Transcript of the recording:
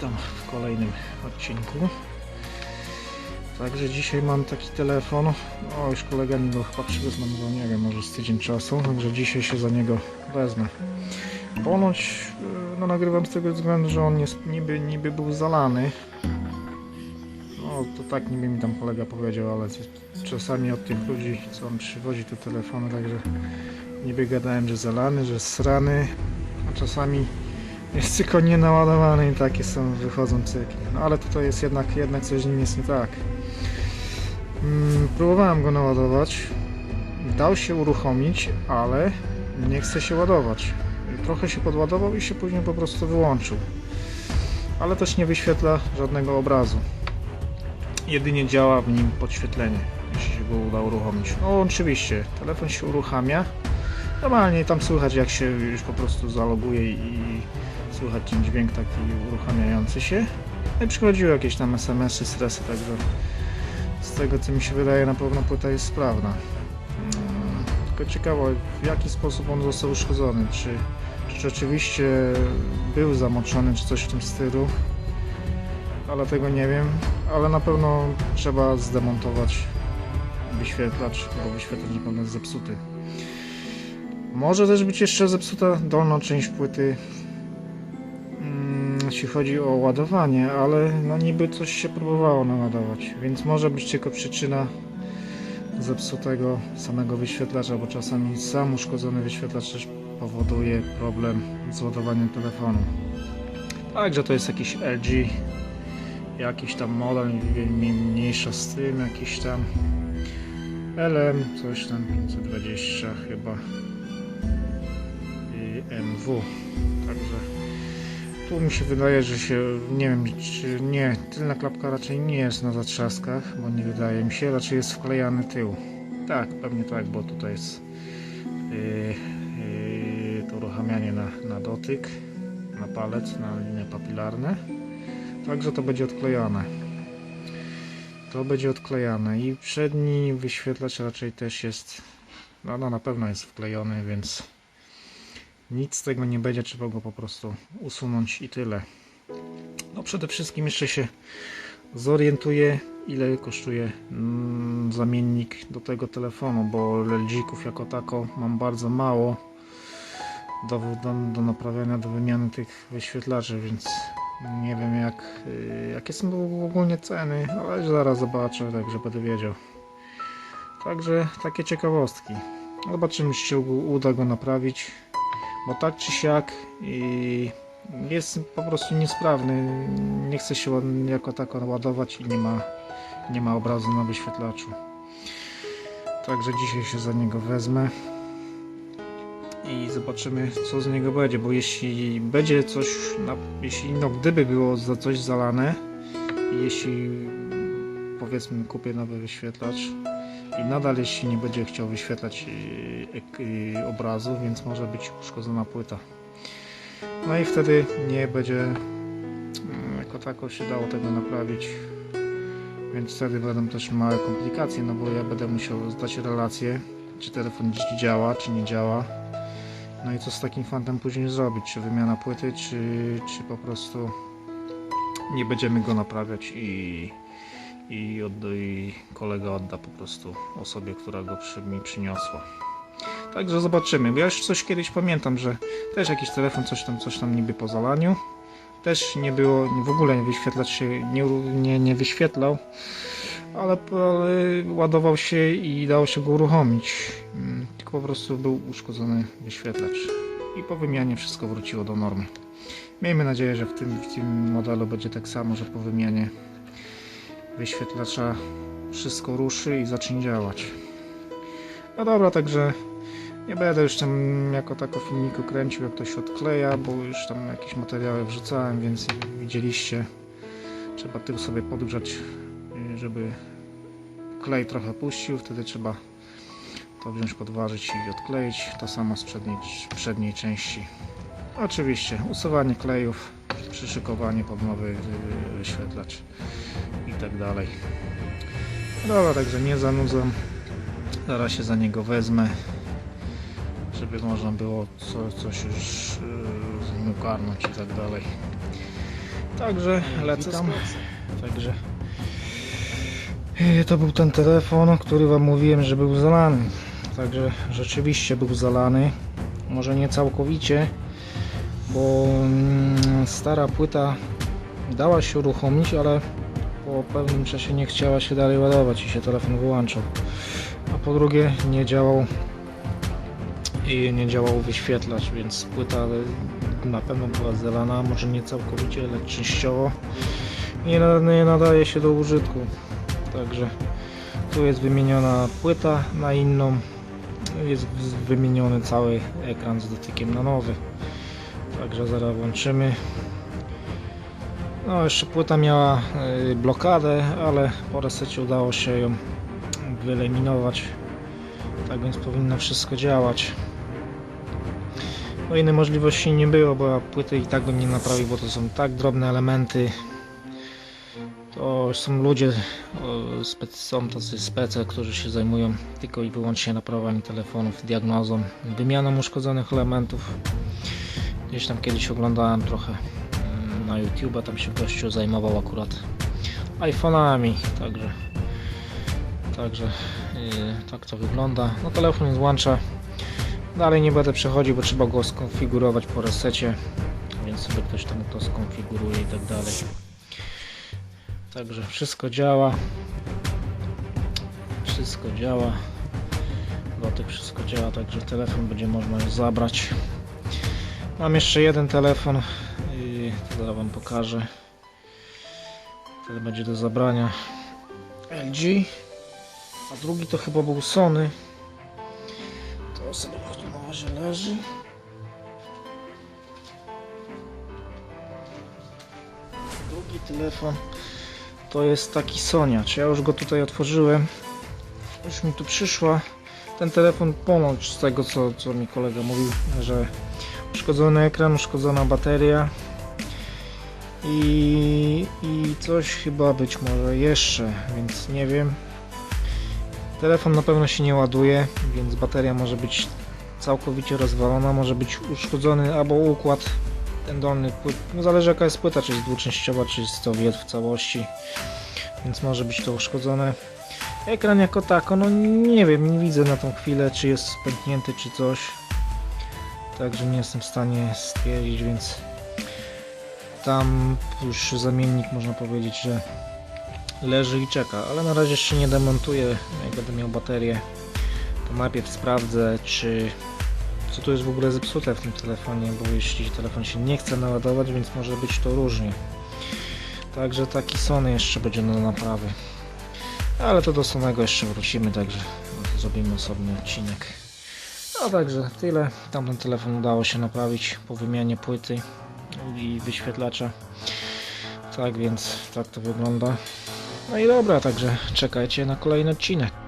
witam w kolejnym odcinku. Także dzisiaj mam taki telefon. O, już kolega mi go chyba go, nie wiem, może z tydzień czasu. Także dzisiaj się za niego wezmę. Ponoć e, no, nagrywam z tego względu, że on jest, niby, niby był zalany. No to tak niby mi tam kolega powiedział, ale czasami od tych ludzi, co on przywozi te telefony, także niby gadałem, że zalany, że srany, a czasami jest tylko nienaładowany i takie są, wychodzą cykli. No ale tutaj jest jednak, jednak coś z nim jest nie tak. Mm, próbowałem go naładować. Dał się uruchomić, ale nie chce się ładować. Trochę się podładował i się później po prostu wyłączył. Ale też nie wyświetla żadnego obrazu. Jedynie działa w nim podświetlenie, jeśli się go uda uruchomić. No oczywiście, telefon się uruchamia. Normalnie tam słychać jak się już po prostu zaloguje i słychać ten dźwięk taki uruchamiający się. No i przychodziły jakieś tam SMS-y, stresy, także z tego co mi się wydaje na pewno płyta jest sprawna. Mm, Tylko ciekawo w jaki sposób on został uszkodzony, czy, czy rzeczywiście był zamoczony, czy coś w tym stylu. Ale tego nie wiem, ale na pewno trzeba zdemontować wyświetlacz, bo wyświetlacz na pewno jest zepsuty. Może też być jeszcze zepsuta dolna część płyty, mm, jeśli chodzi o ładowanie, ale no niby coś się próbowało naładować, więc może być tylko przyczyna zepsutego samego wyświetlacza, bo czasami sam uszkodzony wyświetlacz też powoduje problem z ładowaniem telefonu. Także to jest jakiś LG, jakiś tam model, mniej- mniejsza z tym, jakiś tam LM, coś tam 520 chyba MW. Także tu mi się wydaje, że się nie wiem czy nie, tylna klapka raczej nie jest na zatrzaskach, bo nie wydaje mi się, raczej jest wklejany tył. Tak, pewnie tak, bo tutaj jest yy, yy, to uruchamianie na, na dotyk, na palec, na linie papilarne. Także to będzie odklejone. To będzie odklejane i przedni wyświetlacz raczej też jest, no, no na pewno jest wklejony, więc nic z tego nie będzie, trzeba go po prostu usunąć i tyle. No przede wszystkim jeszcze się zorientuję, ile kosztuje mm, zamiennik do tego telefonu, bo LG-ków jako tako mam bardzo mało do, do, do naprawiania, do wymiany tych wyświetlaczy, więc nie wiem jak, y, jakie są ogólnie ceny, ale zaraz zobaczę, także będę wiedział. Także takie ciekawostki. Zobaczymy, czy się uda go naprawić bo tak czy siak jest po prostu niesprawny. Nie chce się on jako tako ładować i nie ma, nie ma obrazu na wyświetlaczu. Także dzisiaj się za niego wezmę i zobaczymy co z niego będzie, bo jeśli będzie coś, jeśli no gdyby było za coś zalane jeśli powiedzmy kupię nowy wyświetlacz i nadal jeśli nie będzie chciał wyświetlać yy, ek- yy, obrazu, więc może być uszkodzona płyta. No i wtedy nie będzie mm, jako tako się dało tego naprawić. Więc wtedy będą też małe komplikacje, no bo ja będę musiał zdać relację, czy telefon działa, czy nie działa. No i co z takim fantem później zrobić? Czy wymiana płyty, czy, czy po prostu nie będziemy go naprawiać i i, odda, i kolega odda po prostu osobie, która go przy, mi przyniosła. Także zobaczymy. Bo ja już coś kiedyś pamiętam, że też jakiś telefon coś tam, coś tam niby po zalaniu. Też nie było, w ogóle wyświetlacz się nie, nie, nie wyświetlał, ale, ale ładował się i dało się go uruchomić. Mm, Tylko po prostu był uszkodzony wyświetlacz. I po wymianie wszystko wróciło do normy. Miejmy nadzieję, że w tym, w tym modelu będzie tak samo, że po wymianie wyświetlacza wszystko ruszy i zacznie działać. No dobra, także nie będę już tam jako tako filmiku kręcił, jak to się odkleja, bo już tam jakieś materiały wrzucałem, więc widzieliście. Trzeba tył sobie podgrzać, żeby klej trochę puścił, wtedy trzeba to wziąć, podważyć i odkleić. To samo z przedniej, przedniej części. Oczywiście usuwanie klejów, przyszykowanie pod nowy y, wyświetlacz i tak dalej. Dobra, także nie zanudzam. Zaraz się za niego wezmę, żeby można było co, coś już yy, z nim ogarnąć i tak dalej. Także lecę tam. Także e, to był ten telefon, który wam mówiłem, że był zalany. Także rzeczywiście był zalany. Może nie całkowicie, bo mm, stara płyta dała się uruchomić, ale po pewnym czasie nie chciała się dalej ładować i się telefon wyłączał. A po drugie nie działał i nie działał wyświetlacz, więc płyta na pewno była zalana, może nie całkowicie, ale częściowo na- nie nadaje się do użytku. Także tu jest wymieniona płyta na inną, jest wymieniony cały ekran z dotykiem na nowy. Także zaraz włączymy. No jeszcze płyta miała y, blokadę, ale po resecie udało się ją wyeliminować. Tak więc powinno wszystko działać. No innej możliwości nie było, bo płyty i tak bym nie naprawił, bo to są tak drobne elementy. To są ludzie, są tacy spece, którzy się zajmują tylko i wyłącznie naprawami telefonów, diagnozą, wymianą uszkodzonych elementów. Gdzieś tam kiedyś oglądałem trochę mm, na YouTube, tam się gościu zajmował akurat iPhone'ami, także także yy, tak to wygląda. No telefon włącza. Dalej nie będę przechodził, bo trzeba go skonfigurować po resecie, więc sobie ktoś tam to skonfiguruje i tak dalej. Także wszystko działa. Wszystko działa. Dotyk wszystko działa, także telefon będzie można już zabrać. Mam jeszcze jeden telefon i to zaraz wam pokażę. Wtedy będzie do zabrania LG. A drugi to chyba był Sony. To sobie tu na razie leży. Drugi telefon to jest taki Soniacz. Ja już go tutaj otworzyłem. Już mi tu przyszła. Ten telefon ponoć z tego co, co mi kolega mówił, że uszkodzony ekran, uszkodzona bateria i, i coś chyba być może jeszcze, więc nie wiem. Telefon na pewno się nie ładuje, więc bateria może być całkowicie rozwalona, może być uszkodzony albo układ ten dolny płyt, no zależy jaka jest płyta, czy jest dwuczęściowa, czy jest to w całości, więc może być to uszkodzone. Ekran jako tako, no nie wiem, nie widzę na tą chwilę, czy jest pęknięty, czy coś. Także nie jestem w stanie stwierdzić, więc tam już zamiennik można powiedzieć, że leży i czeka, ale na razie jeszcze nie demontuję. Jak będę miał baterię, to najpierw sprawdzę, czy co tu jest w ogóle zepsute w tym telefonie, bo jeśli telefon się nie chce naładować, więc może być to różnie. Także taki Sony jeszcze będzie na naprawy. Ale to do Sonego jeszcze wrócimy, także no zrobimy osobny odcinek. No także tyle. Tamten telefon udało się naprawić po wymianie płyty i wyświetlacza. Tak więc tak to wygląda. No i dobra, także czekajcie na kolejny odcinek.